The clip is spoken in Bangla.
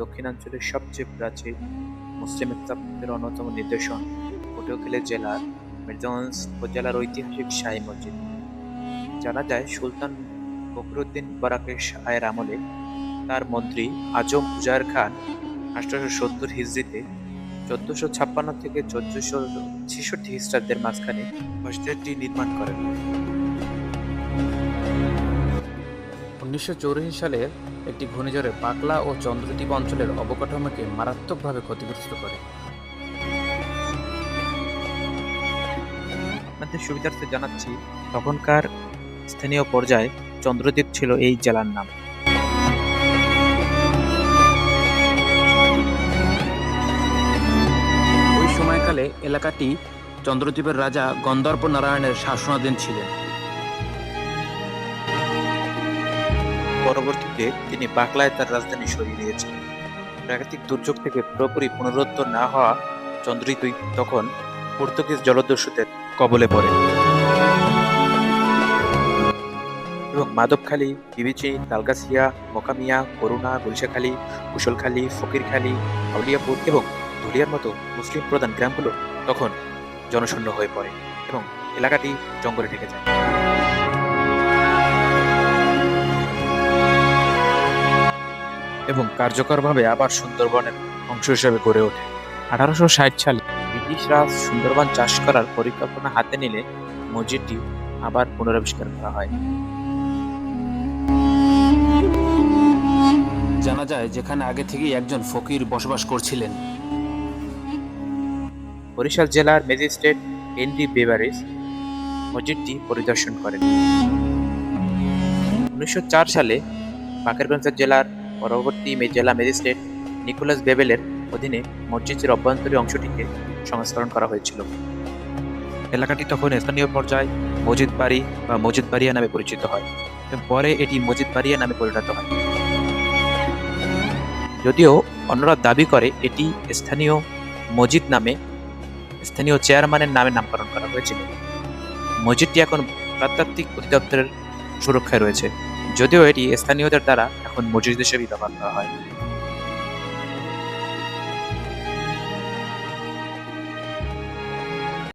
দক্ষিণাঞ্চলের সবচেয়ে প্রাচীন মুসলিম স্থাপত্যের অন্যতম নিদর্শন। পটুয়াখালী জেলার মির্জাগঞ্জ উপজেলার ঐতিহাসিক শাহী মসজিদ। জানা যায়, সুলতান ফখরুদ্দিন বরাকের শাহের আমলে তার মন্ত্রী আজম উজার খান আঠারোশো সত্তর হিজড়িতে চোদ্দশো ছাপ্পান্ন থেকে চোদ্দশো ছেষট্টি খ্রিস্টাব্দের মাঝখানে মসজিদটি নির্মাণ করেন। উনিশশো সালে একটি ঘূর্ণিঝড়ে পাকলা ও চন্দ্রদ্বীপ অঞ্চলের অবকাঠামোকে মারাত্মকভাবে ক্ষতিগ্রস্ত করে। আপনাদের সুবিধার্থে জানাচ্ছি, তখনকার স্থানীয় পর্যায়ে চন্দ্রদ্বীপ ছিল এই জেলার নাম। ওই সময়কালে এলাকাটি চন্দ্রদ্বীপের রাজা গন্ধর্ব নারায়ণের শাসনাধীন ছিলেন। পরবর্তীতে তিনি বাকলায় তার রাজধানী সরিয়ে নিয়েছিলেন প্রাকৃতিক দুর্যোগ থেকে পুরোপুরি পুনরুদ্ধার না হওয়া চন্দ্রদ্বীপ তখন পর্তুগিজ জলদস্যুদের কবলে পড়ে। এবং মাধবখালী বিবিচি, তালগাছিয়া, মোকামিয়া, করুণা, গুলশাখালী, কুশলখালী, ফকিরখালী আউলিয়াপুর এবং ধুলিয়ার মতো মুসলিম প্রধান গ্রামগুলো তখন জনশূন্য হয়ে পড়ে এবং এলাকাটি জঙ্গলে ঢেকে যায়। এবং কার্যকরভাবে আবার সুন্দরবনের অংশ হিসেবে গড়ে ওঠে। আঠারোশো ষাট সালে ব্রিটিশরা সুন্দরবন চাষ করার পরিকল্পনা হাতে নিলে মসজিদটি আবার পুনরাবিষ্কার করা হয়। জানা যায় যেখানে আগে থেকেই একজন ফকির বসবাস করছিলেন। বরিশাল জেলার ম্যাজিস্ট্রেট হেনরি বেভারিস মসজিদটি পরিদর্শন করেন। উনিশশো চার সালে বাকেরগঞ্জ জেলার পরবর্তী জেলা ম্যাজিস্ট্রেট নিকোলাস বেবেলের অধীনে মসজিদের অভ্যন্তরীণ অংশটিকে সংস্করণ করা হয়েছিল। এলাকাটি তখন স্থানীয় পর্যায়ে মসজিদ বাড়ি বা মসজিদ বাড়িয়া নামে পরিচিত হয়। পরে এটি মসজিদ বাড়িয়া নামে পরিণত হয়। যদিও অন্যরা দাবি করে, এটি স্থানীয় মসজিদ নামে, স্থানীয় চেয়ারম্যানের নামে নামকরণ করা হয়েছিল। মসজিদটি এখন প্রত্যাত্ত্বিক অধিদপ্তরের সুরক্ষায় রয়েছে। যদিও এটি স্থানীয়দের দ্বারা এখন মসজিদ হিসেবে ব্যবহার করা হয়।